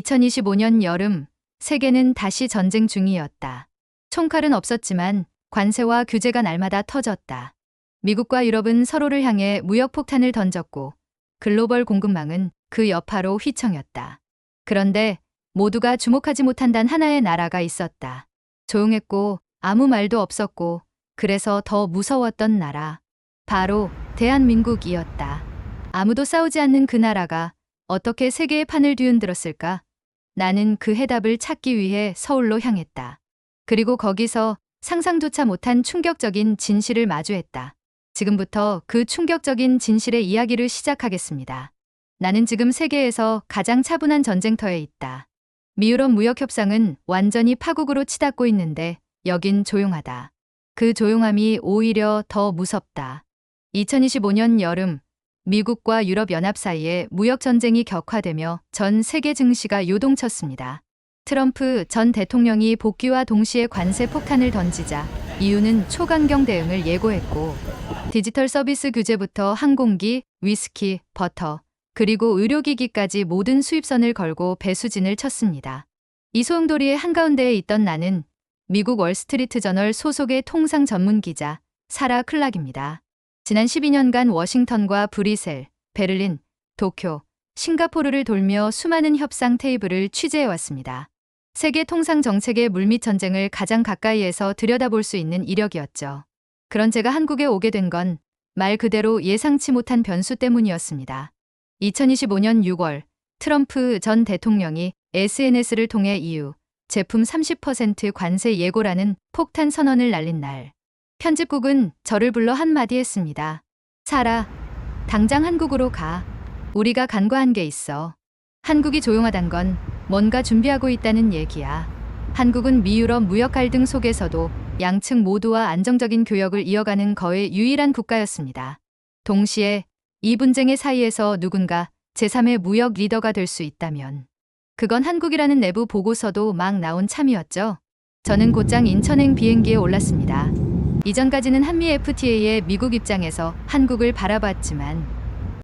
2025년 여름, 세계는 다시 전쟁 중이었다. 총칼은 없었지만 관세와 규제가 날마다 터졌다. 미국과 유럽은 서로를 향해 무역폭탄을 던졌고 글로벌 공급망은 그 여파로 휘청였다. 그런데 모두가 주목하지 못한 단 하나의 나라가 있었다. 조용했고 아무 말도 없었고 그래서 더 무서웠던 나라. 바로 대한민국이었다. 아무도 싸우지 않는 그 나라가 어떻게 세계의 판을 뒤흔들었을까? 나는 그 해답을 찾기 위해 서울로 향했다. 그리고 거기서 상상조차 못한 충격적인 진실을 마주했다. 지금부터 그 충격적인 진실의 이야기를 시작하겠습니다. 나는 지금 세계에서 가장 차분한 전쟁터에 있다. 미유럽 무역협상은 완전히 파국으로 치닫고 있는데 여긴 조용하다. 그 조용함이 오히려 더 무섭다. 2025년 여름 미국과 유럽 연합 사이에 무역 전쟁이 격화되며 전 세계 증시가 요동쳤습니다. 트럼프 전 대통령이 복귀와 동시에 관세 폭탄을 던지자 이유는 초강경 대응을 예고했고 디지털 서비스 규제부터 항공기, 위스키, 버터, 그리고 의료기기까지 모든 수입선을 걸고 배수진을 쳤습니다. 이 소용돌이의 한가운데에 있던 나는 미국 월스트리트 저널 소속의 통상 전문 기자 사라 클락입니다. 지난 12년간 워싱턴과 브리셀, 베를린, 도쿄, 싱가포르를 돌며 수많은 협상 테이블을 취재해 왔습니다. 세계 통상 정책의 물밑 전쟁을 가장 가까이에서 들여다볼 수 있는 이력이었죠. 그런 제가 한국에 오게 된 건 말 그대로 예상치 못한 변수 때문이었습니다. 2025년 6월 트럼프 전 대통령이 SNS를 통해 EU 제품 30% 관세 예고라는 폭탄 선언을 날린 날. 편집국은 저를 불러 한마디 했습니다. 사라, 당장 한국으로 가. 우리가 간과한 게 있어. 한국이 조용하단 건 뭔가 준비하고 있다는 얘기야. 한국은 미유럽 무역 갈등 속에서도 양측 모두와 안정적인 교역을 이어가는 거의 유일한 국가였습니다. 동시에 이 분쟁의 사이에서 누군가 제3의 무역 리더가 될 수 있다면 그건 한국이라는 내부 보고서도 막 나온 참이었죠. 저는 곧장 인천행 비행기에 올랐습니다. 이전까지는 한미 FTA의 미국 입장에서 한국을 바라봤지만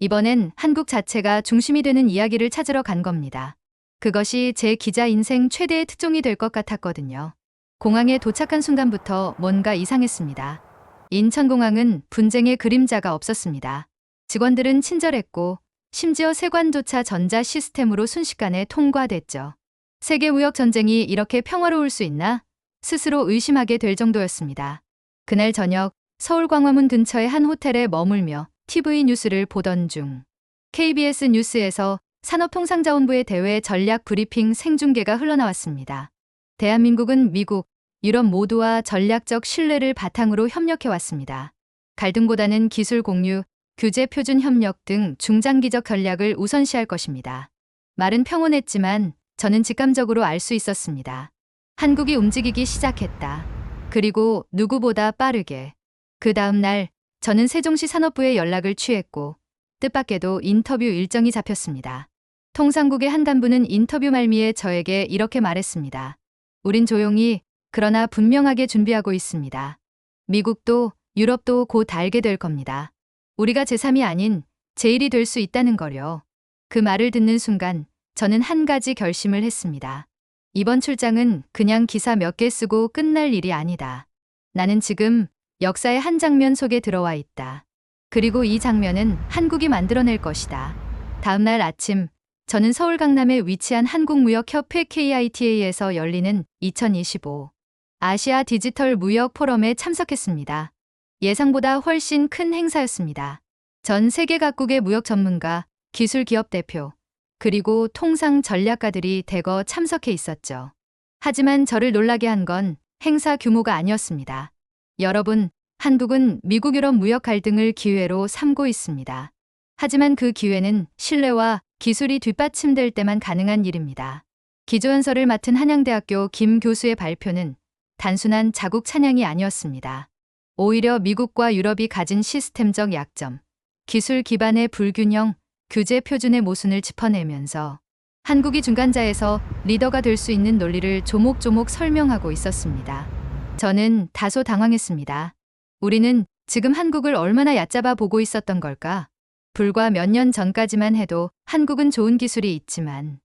이번엔 한국 자체가 중심이 되는 이야기를 찾으러 간 겁니다. 그것이 제 기자 인생 최대의 특종이 될 것 같았거든요. 공항에 도착한 순간부터 뭔가 이상했습니다. 인천공항은 분쟁의 그림자가 없었습니다. 직원들은 친절했고 심지어 세관조차 전자 시스템으로 순식간에 통과됐죠. 세계 무역 전쟁이 이렇게 평화로울 수 있나? 스스로 의심하게 될 정도였습니다. 그날 저녁 서울 광화문 근처의 한 호텔에 머물며 TV 뉴스를 보던 중 KBS 뉴스에서 산업통상자원부의 대외 전략 브리핑 생중계가 흘러나왔습니다. 대한민국은 미국, 유럽 모두와 전략적 신뢰를 바탕으로 협력해왔습니다. 갈등보다는 기술 공유, 규제 표준 협력 등 중장기적 전략을 우선시할 것입니다. 말은 평온했지만 저는 직감적으로 알 수 있었습니다. 한국이 움직이기 시작했다. 그리고 누구보다 빠르게. 그 다음 날 저는 세종시 산업부에 연락을 취했고 뜻밖에도 인터뷰 일정이 잡혔습니다. 통상국의 한 간부는 인터뷰 말미에 저에게 이렇게 말했습니다. 우린 조용히 그러나 분명하게 준비하고 있습니다. 미국도 유럽도 곧 알게 될 겁니다. 우리가 제3이 아닌 제1이 될 수 있다는 거려. 그 말을 듣는 순간 저는 한 가지 결심을 했습니다. 이번 출장은 그냥 기사 몇 개 쓰고 끝날 일이 아니다. 나는 지금 역사의 한 장면 속에 들어와 있다. 그리고 이 장면은 한국이 만들어낼 것이다. 다음 날 아침 저는 서울 강남에 위치한 한국무역협회 KITA에서 열리는 2025 아시아 디지털 무역 포럼에 참석했습니다. 예상보다 훨씬 큰 행사였습니다. 전 세계 각국의 무역 전문가, 기술 기업 대표, 그리고 통상 전략가들이 대거 참석해 있었죠. 하지만 저를 놀라게 한 건 행사 규모가 아니었습니다. 여러분, 한국은 미국 유럽 무역 갈등을 기회로 삼고 있습니다. 하지만 그 기회는 신뢰와 기술이 뒷받침될 때만 가능한 일입니다. 기조연설을 맡은 한양대학교 김 교수의 발표는 단순한 자국 찬양이 아니었습니다. 오히려 미국과 유럽이 가진 시스템적 약점, 기술 기반의 불균형, 규제 표준의 모순을 짚어내면서 한국이 중간자에서 리더가 될 수 있는 논리를 조목조목 설명하고 있었습니다. 저는 다소 당황했습니다. 우리는 지금 한국을 얼마나 얕잡아 보고 있었던 걸까? 불과 몇 년 전까지만 해도 한국은 좋은 기술이 있지만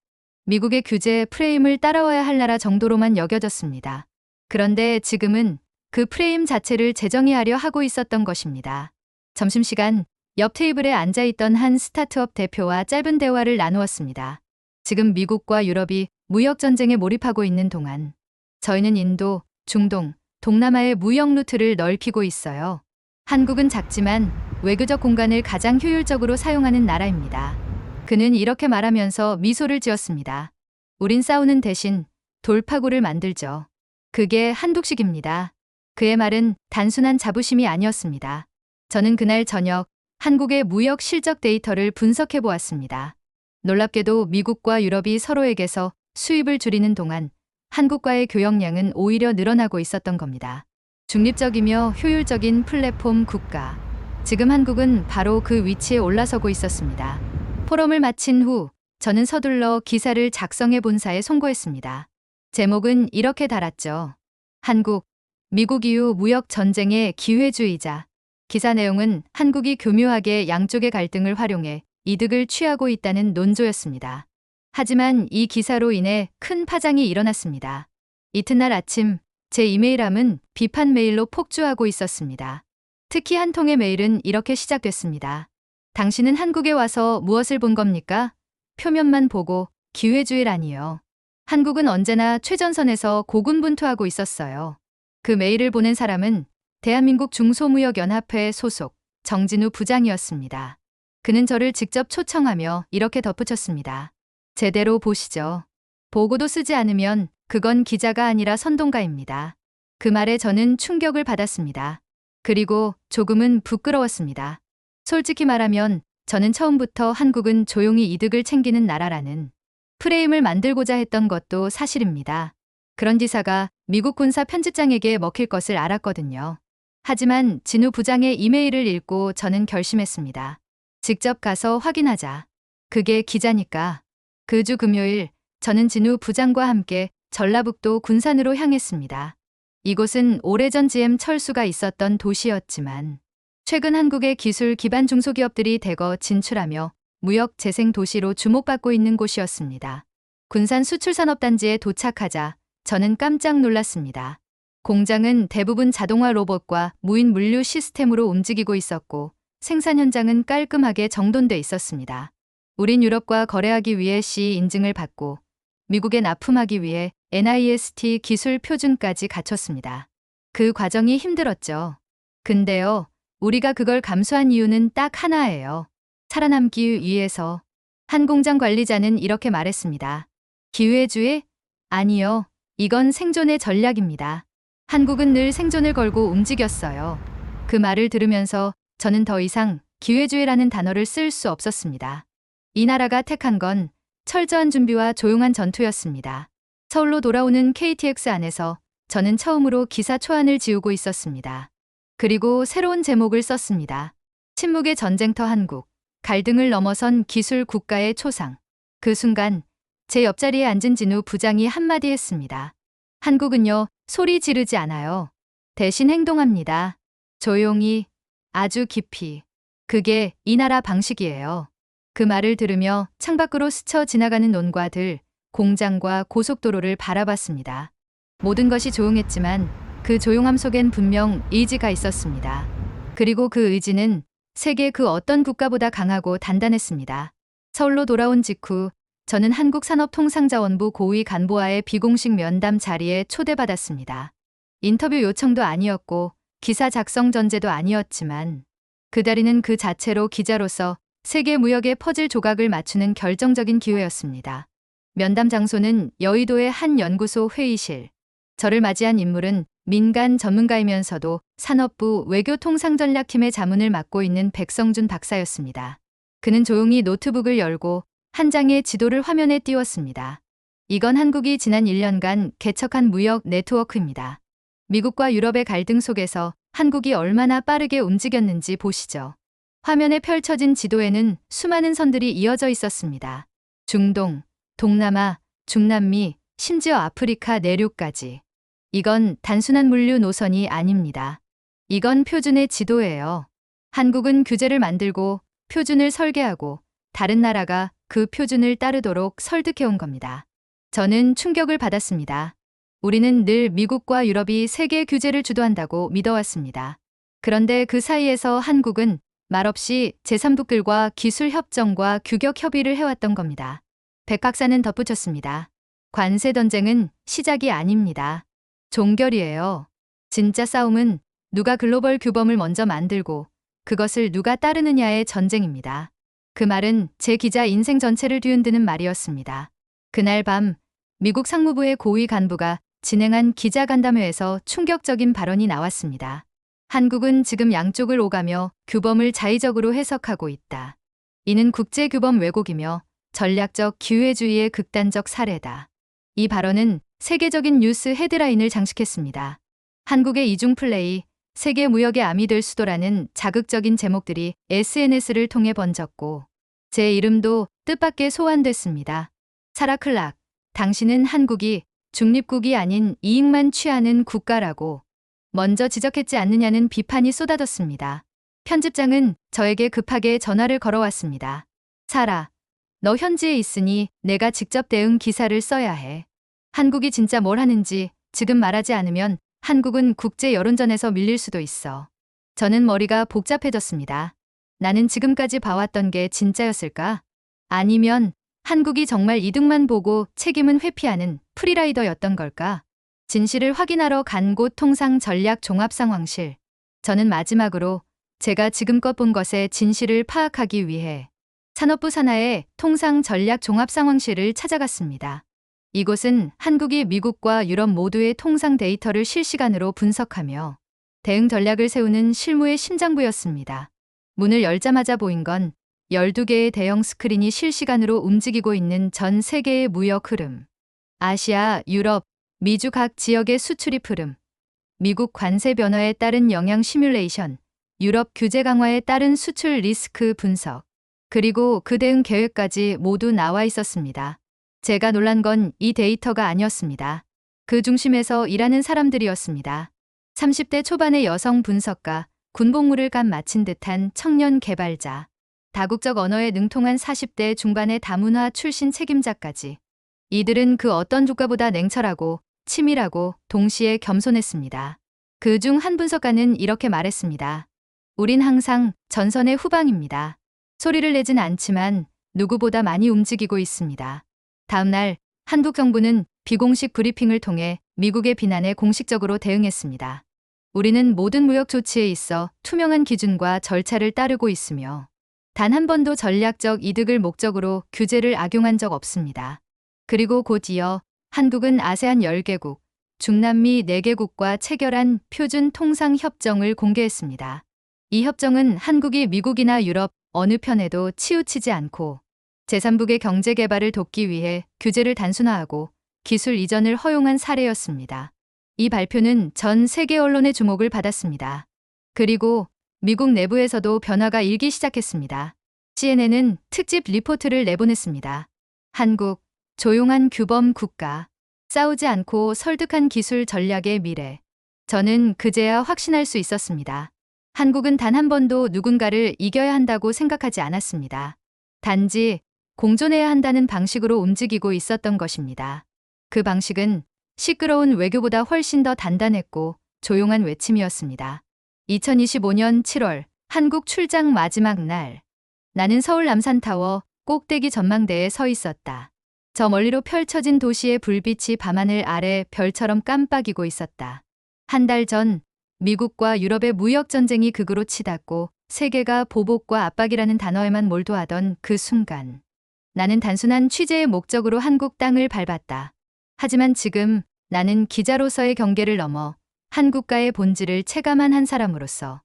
미국의 규제 프레임을 따라와야 할 나라 정도로만 여겨졌습니다. 그런데 지금은 그 프레임 자체를 재정의하려 하고 있었던 것입니다. 점심시간 옆 테이블에 앉아있던 한 스타트업 대표와 짧은 대화를 나누었습니다. 지금 미국과 유럽이 무역 전쟁에 몰입하고 있는 동안 저희는 인도, 중동, 동남아의 무역 루트를 넓히고 있어요. 한국은 작지만 외교적 공간을 가장 효율적으로 사용하는 나라입니다. 그는 이렇게 말하면서 미소를 지었습니다. 우린 싸우는 대신 돌파구를 만들죠. 그게 한독식입니다. 그의 말은 단순한 자부심이 아니었습니다. 저는 그날 저녁 한국의 무역 실적 데이터를 분석해 보았습니다. 놀랍게도 미국과 유럽이 서로에게서 수입을 줄이는 동안 한국과의 교역량은 오히려 늘어나고 있었던 겁니다. 중립적이며 효율적인 플랫폼 국가. 지금 한국은 바로 그 위치에 올라서고 있었습니다. 포럼을 마친 후 저는 서둘러 기사를 작성해 본사에 송고했습니다. 제목은 이렇게 달았죠. 한국, 미국 이후 무역 전쟁의 기회주의자. 기사 내용은 한국이 교묘하게 양쪽의 갈등을 활용해 이득을 취하고 있다는 논조였습니다. 하지만 이 기사로 인해 큰 파장이 일어났습니다. 이튿날 아침 제 이메일함은 비판 메일로 폭주하고 있었습니다. 특히 한 통의 메일은 이렇게 시작됐습니다. 당신은 한국에 와서 무엇을 본 겁니까? 표면만 보고 기회주의라니요. 한국은 언제나 최전선에서 고군분투하고 있었어요. 그 메일을 보낸 사람은 대한민국 중소무역연합회 소속 정진우 부장이었습니다. 그는 저를 직접 초청하며 이렇게 덧붙였습니다. 제대로 보시죠. 보고도 쓰지 않으면 그건 기자가 아니라 선동가입니다. 그 말에 저는 충격을 받았습니다. 그리고 조금은 부끄러웠습니다. 솔직히 말하면 저는 처음부터 한국은 조용히 이득을 챙기는 나라라는 프레임을 만들고자 했던 것도 사실입니다. 그런 기사가 미국 군사 편집장에게 먹힐 것을 알았거든요. 하지만 진우 부장의 이메일을 읽고 저는 결심했습니다. 직접 가서 확인하자. 그게 기자니까. 그 주 금요일 저는 진우 부장과 함께 전라북도 군산으로 향했습니다. 이곳은 오래전 GM 철수가 있었던 도시였지만 최근 한국의 기술 기반 중소기업들이 대거 진출하며 무역 재생 도시로 주목받고 있는 곳이었습니다. 군산 수출산업단지에 도착하자 저는 깜짝 놀랐습니다. 공장은 대부분 자동화 로봇과 무인 물류 시스템으로 움직이고 있었고 생산 현장은 깔끔하게 정돈돼 있었습니다. 우린 유럽과 거래하기 위해 C 인증을 받고 미국에 납품하기 위해 NIST 기술 표준까지 갖췄습니다. 그 과정이 힘들었죠. 근데요, 우리가 그걸 감수한 이유는 딱 하나예요. 살아남기 위해서. 한 공장 관리자는 이렇게 말했습니다. 기회주의? 아니요. 이건 생존의 전략입니다. 한국은 늘 생존을 걸고 움직였어요. 그 말을 들으면서 저는 더 이상 기회주의라는 단어를 쓸 수 없었습니다. 이 나라가 택한 건 철저한 준비와 조용한 전투였습니다. 서울로 돌아오는 KTX 안에서 저는 처음으로 기사 초안을 지우고 있었습니다. 그리고 새로운 제목을 썼습니다. 침묵의 전쟁터 한국, 갈등을 넘어선 기술 국가의 초상. 그 순간 제 옆자리에 앉은 진우 부장이 한마디 했습니다. 한국은요, 소리 지르지 않아요. 대신 행동합니다. 조용히, 아주 깊이. 그게 이 나라 방식이에요. 그 말을 들으며 창밖으로 스쳐 지나가는 논과들, 공장과 고속도로를 바라봤습니다. 모든 것이 조용했지만 그 조용함 속엔 분명 의지가 있었습니다. 그리고 그 의지는 세계 그 어떤 국가보다 강하고 단단했습니다. 서울로 돌아온 직후 저는 한국산업통상자원부 고위 간부와의 비공식 면담 자리에 초대받았습니다. 인터뷰 요청도 아니었고 기사 작성 전제도 아니었지만 그 자리는 그 자체로 기자로서 세계 무역의 퍼즐 조각을 맞추는 결정적인 기회였습니다. 면담 장소는 여의도의 한 연구소 회의실. 저를 맞이한 인물은 민간 전문가이면서도 산업부 외교통상전략팀의 자문을 맡고 있는 백성준 박사였습니다. 그는 조용히 노트북을 열고 한 장의 지도를 화면에 띄웠습니다. 이건 한국이 지난 1년간 개척한 무역 네트워크입니다. 미국과 유럽의 갈등 속에서 한국이 얼마나 빠르게 움직였는지 보시죠. 화면에 펼쳐진 지도에는 수많은 선들이 이어져 있었습니다. 중동, 동남아, 중남미, 심지어 아프리카 내륙까지. 이건 단순한 물류 노선이 아닙니다. 이건 표준의 지도예요. 한국은 규제를 만들고 표준을 설계하고 다른 나라가 그 표준을 따르도록 설득해온 겁니다. 저는 충격을 받았습니다. 우리는 늘 미국과 유럽이 세계 규제를 주도한다고 믿어왔습니다. 그런데 그 사이에서 한국은 말없이 제3국들과 기술 협정과 규격 협의를 해왔던 겁니다. 백 박사는 덧붙였습니다. 관세 전쟁은 시작이 아닙니다. 종결이에요. 진짜 싸움은 누가 글로벌 규범을 먼저 만들고 그것을 누가 따르느냐의 전쟁입니다. 그 말은 제 기자 인생 전체를 뒤흔드는 말이었습니다. 그날 밤 미국 상무부의 고위 간부가 진행한 기자간담회에서 충격적인 발언이 나왔습니다. 한국은 지금 양쪽을 오가며 규범을 자의적으로 해석하고 있다. 이는 국제규범 왜곡이며 전략적 기회주의의 극단적 사례다. 이 발언은 세계적인 뉴스 헤드라인을 장식했습니다. 한국의 이중 플레이, 세계 무역의 암이 될 수도라는 자극적인 제목들이 SNS를 통해 번졌고 제 이름도 뜻밖의 소환됐습니다. 사라 클락, 당신은 한국이 중립국이 아닌 이익만 취하는 국가라고 먼저 지적했지 않느냐는 비판이 쏟아졌습니다. 편집장은 저에게 급하게 전화를 걸어왔습니다. 사라, 너 현지에 있으니 내가 직접 대응 기사를 써야 해. 한국이 진짜 뭘 하는지 지금 말하지 않으면 한국은 국제 여론전에서 밀릴 수도 있어. 저는 머리가 복잡해졌습니다. 나는 지금까지 봐왔던 게 진짜였을까? 아니면 한국이 정말 이득만 보고 책임은 회피하는 프리라이더였던 걸까? 진실을 확인하러 간 곳 통상 전략 종합 상황실. 저는 마지막으로 제가 지금껏 본 것의 진실을 파악하기 위해 산업부 산하의 통상 전략 종합 상황실을 찾아갔습니다. 이곳은 한국이 미국과 유럽 모두의 통상 데이터를 실시간으로 분석하며 대응 전략을 세우는 실무의 심장부였습니다. 문을 열자마자 보인 건 12개의 대형 스크린이 실시간으로 움직이고 있는 전 세계의 무역 흐름. 아시아, 유럽, 미주 각 지역의 수출입 흐름. 미국 관세 변화에 따른 영향 시뮬레이션. 유럽 규제 강화에 따른 수출 리스크 분석. 그리고 그 대응 계획까지 모두 나와 있었습니다. 제가 놀란 건 이 데이터가 아니었습니다. 그 중심에서 일하는 사람들이었습니다. 30대 초반의 여성 분석가, 군복무를 간 마친 듯한 청년 개발자, 다국적 언어에 능통한 40대 중반의 다문화 출신 책임자까지. 이들은 그 어떤 주가보다 냉철하고 치밀하고 동시에 겸손했습니다. 그 중 한 분석가는 이렇게 말했습니다. 우린 항상 전선의 후방입니다. 소리를 내진 않지만 누구보다 많이 움직이고 있습니다. 다음 날 한국 정부는 비공식 브리핑을 통해 미국의 비난에 공식적으로 대응했습니다. 우리는 모든 무역 조치에 있어 투명한 기준과 절차를 따르고 있으며 단 한 번도 전략적 이득을 목적으로 규제를 악용한 적 없습니다. 그리고 곧 이어 한국은 아세안 10개국, 중남미 4개국과 체결한 표준 통상 협정을 공개했습니다. 이 협정은 한국이 미국이나 유럽 어느 편에도 치우치지 않고 제3국의 경제 개발을 돕기 위해 규제를 단순화하고 기술 이전을 허용한 사례였습니다. 이 발표는 전 세계 언론의 주목을 받았습니다. 그리고 미국 내부에서도 변화가 일기 시작했습니다. CNN은 특집 리포트를 내보냈습니다. 한국, 조용한 규범 국가, 싸우지 않고 설득한 기술 전략의 미래. 저는 그제야 확신할 수 있었습니다. 한국은 단 한 번도 누군가를 이겨야 한다고 생각하지 않았습니다. 단지 공존해야 한다는 방식으로 움직이고 있었던 것입니다. 그 방식은 시끄러운 외교보다 훨씬 더 단단했고 조용한 외침이었습니다. 2025년 7월 한국 출장 마지막 날 나는 서울 남산타워 꼭대기 전망대에 서 있었다. 저 멀리로 펼쳐진 도시의 불빛이 밤하늘 아래 별처럼 깜빡이고 있었다. 한 달 전 미국과 유럽의 무역 전쟁이 극으로 치닫고 세계가 보복과 압박이라는 단어에만 몰두하던 그 순간 나는 단순한 취재의 목적으로 한국 땅을 밟았다. 하지만 지금 나는 기자로서의 경계를 넘어 한국가의 본질을 체감한 한 사람으로서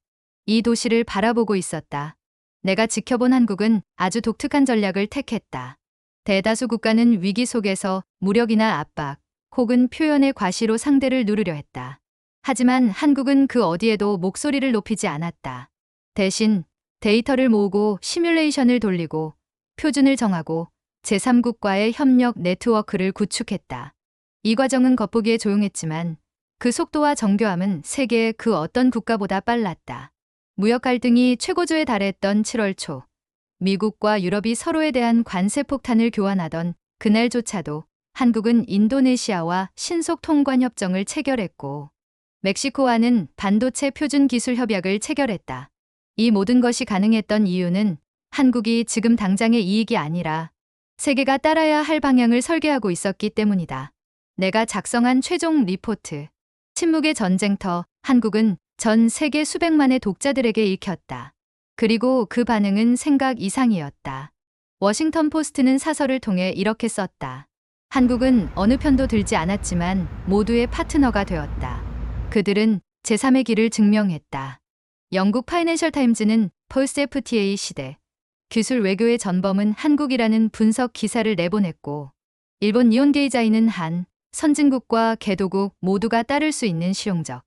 이 도시를 바라보고 있었다. 내가 지켜본 한국은 아주 독특한 전략을 택했다. 대다수 국가는 위기 속에서 무력이나 압박 혹은 표현의 과시로 상대를 누르려 했다. 하지만 한국은 그 어디에도 목소리를 높이지 않았다. 대신 데이터를 모으고 시뮬레이션을 돌리고 표준을 정하고 제3국과의 협력 네트워크를 구축했다. 이 과정은 겉보기에 조용했지만 그 속도와 정교함은 세계의 그 어떤 국가보다 빨랐다. 무역 갈등이 최고조에 달했던 7월 초, 미국과 유럽이 서로에 대한 관세 폭탄을 교환하던 그날조차도 한국은 인도네시아와 신속 통관 협정을 체결했고 멕시코와는 반도체 표준 기술 협약을 체결했다. 이 모든 것이 가능했던 이유는 한국이 지금 당장의 이익이 아니라 세계가 따라야 할 방향을 설계하고 있었기 때문이다. 내가 작성한 최종 리포트. 침묵의 전쟁터, 한국은 전 세계 수백만의 독자들에게 읽혔다. 그리고 그 반응은 생각 이상이었다. 워싱턴 포스트는 사설을 통해 이렇게 썼다. 한국은 어느 편도 들지 않았지만 모두의 파트너가 되었다. 그들은 제3의 길을 증명했다. 영국 파이낸셜 타임즈는 펄스 FTA 시대 기술 외교의 전범은 한국이라는 분석 기사를 내보냈고 일본 니온게이자이는 한 선진국과 개도국 모두가 따를 수 있는 실용적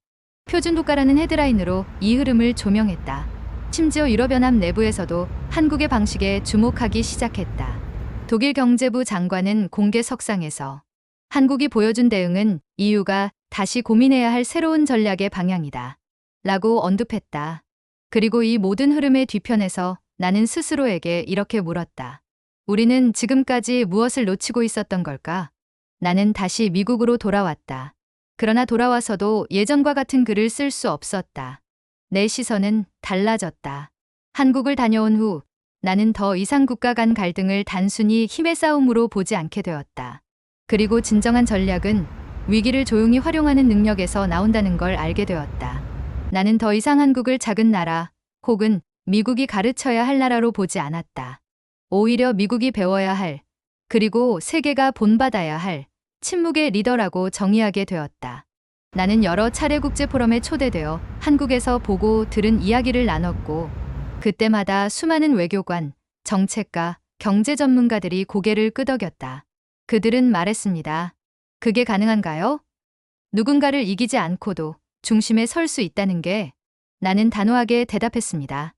표준국가라는 헤드라인으로 이 흐름을 조명했다. 심지어 유럽연합 내부에서도 한국의 방식에 주목하기 시작했다. 독일 경제부 장관은 공개 석상에서 한국이 보여준 대응은 EU가 다시 고민해야 할 새로운 전략의 방향이다. 라고 언급했다. 그리고 이 모든 흐름의 뒤편에서 나는 스스로에게 이렇게 물었다. 우리는 지금까지 무엇을 놓치고 있었던 걸까? 나는 다시 미국으로 돌아왔다. 그러나 돌아와서도 예전과 같은 글을 쓸 수 없었다. 내 시선은 달라졌다. 한국을 다녀온 후 나는 더 이상 국가 간 갈등을 단순히 힘의 싸움으로 보지 않게 되었다. 그리고 진정한 전략은 위기를 조용히 활용하는 능력에서 나온다는 걸 알게 되었다. 나는 더 이상 한국을 작은 나라 혹은 미국이 가르쳐야 할 나라로 보지 않았다. 오히려 미국이 배워야 할, 그리고 세계가 본받아야 할 침묵의 리더라고 정의하게 되었다. 나는 여러 차례 국제 포럼에 초대되어 한국에서 보고 들은 이야기를 나눴고, 그때마다 수많은 외교관, 정책가, 경제 전문가들이 고개를 끄덕였다. 그들은 말했습니다. 그게 가능한가요? 누군가를 이기지 않고도 중심에 설 수 있다는 게 나는 단호하게 대답했습니다.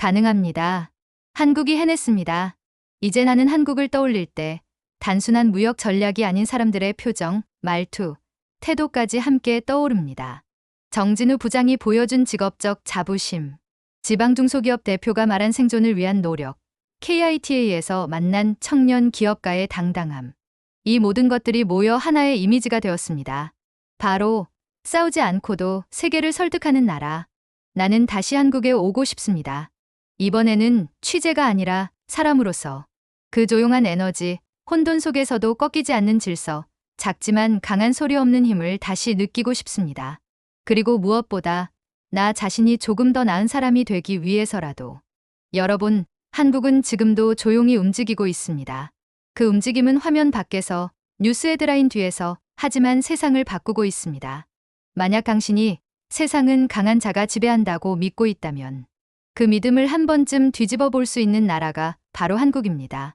가능합니다. 한국이 해냈습니다. 이제 나는 한국을 떠올릴 때 단순한 무역 전략이 아닌 사람들의 표정, 말투, 태도까지 함께 떠오릅니다. 정진우 부장이 보여준 직업적 자부심, 지방 중소기업 대표가 말한 생존을 위한 노력, KITA에서 만난 청년 기업가의 당당함. 이 모든 것들이 모여 하나의 이미지가 되었습니다. 바로 싸우지 않고도 세계를 설득하는 나라. 나는 다시 한국에 오고 싶습니다. 이번에는 취재가 아니라 사람으로서 그 조용한 에너지, 혼돈 속에서도 꺾이지 않는 질서, 작지만 강한 소리 없는 힘을 다시 느끼고 싶습니다. 그리고 무엇보다 나 자신이 조금 더 나은 사람이 되기 위해서라도. 여러분, 한국은 지금도 조용히 움직이고 있습니다. 그 움직임은 화면 밖에서, 뉴스 헤드라인 뒤에서, 하지만 세상을 바꾸고 있습니다. 만약 당신이 세상은 강한 자가 지배한다고 믿고 있다면 그 믿음을 한 번쯤 뒤집어 볼 수 있는 나라가 바로 한국입니다.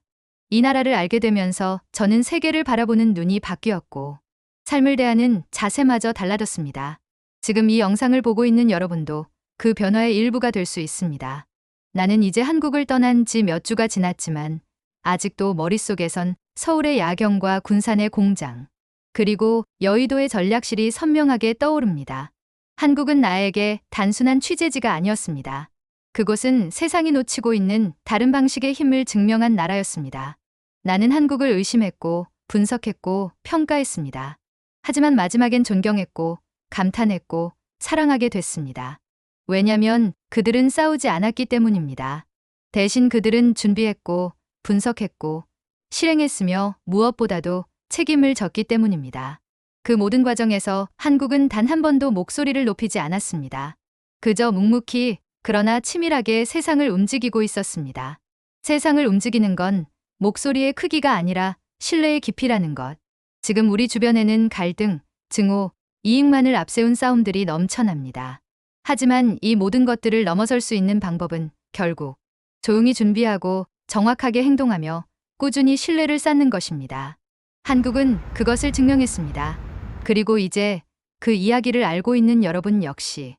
이 나라를 알게 되면서 저는 세계를 바라보는 눈이 바뀌었고 삶을 대하는 자세마저 달라졌습니다. 지금 이 영상을 보고 있는 여러분도 그 변화의 일부가 될 수 있습니다. 나는 이제 한국을 떠난 지 몇 주가 지났지만 아직도 머릿속에선 서울의 야경과 군산의 공장, 그리고 여의도의 전략실이 선명하게 떠오릅니다. 한국은 나에게 단순한 취재지가 아니었습니다. 그곳은 세상이 놓치고 있는 다른 방식의 힘을 증명한 나라였습니다. 나는 한국을 의심했고, 분석했고, 평가했습니다. 하지만 마지막엔 존경했고, 감탄했고, 사랑하게 됐습니다. 왜냐면 그들은 싸우지 않았기 때문입니다. 대신 그들은 준비했고, 분석했고, 실행했으며 무엇보다도 책임을 졌기 때문입니다. 그 모든 과정에서 한국은 단 한 번도 목소리를 높이지 않았습니다. 그저 묵묵히 그러나 치밀하게 세상을 움직이고 있었습니다. 세상을 움직이는 건 목소리의 크기가 아니라 신뢰의 깊이라는 것. 지금 우리 주변에는 갈등, 증오, 이익만을 앞세운 싸움들이 넘쳐납니다. 하지만 이 모든 것들을 넘어설 수 있는 방법은 결국 조용히 준비하고 정확하게 행동하며 꾸준히 신뢰를 쌓는 것입니다. 한국은 그것을 증명했습니다. 그리고 이제 그 이야기를 알고 있는 여러분 역시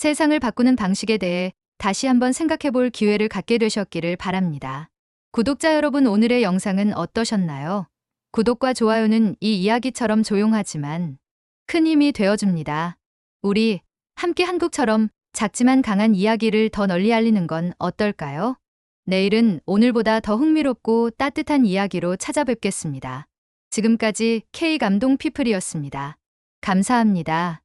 세상을 바꾸는 방식에 대해 다시 한번 생각해 볼 기회를 갖게 되셨기를 바랍니다. 구독자 여러분 오늘의 영상은 어떠셨나요? 구독과 좋아요는 이 이야기처럼 조용하지만 큰 힘이 되어줍니다. 우리 함께 한국처럼 작지만 강한 이야기를 더 널리 알리는 건 어떨까요? 내일은 오늘보다 더 흥미롭고 따뜻한 이야기로 찾아뵙겠습니다. 지금까지 K 감동 피플이었습니다. 감사합니다.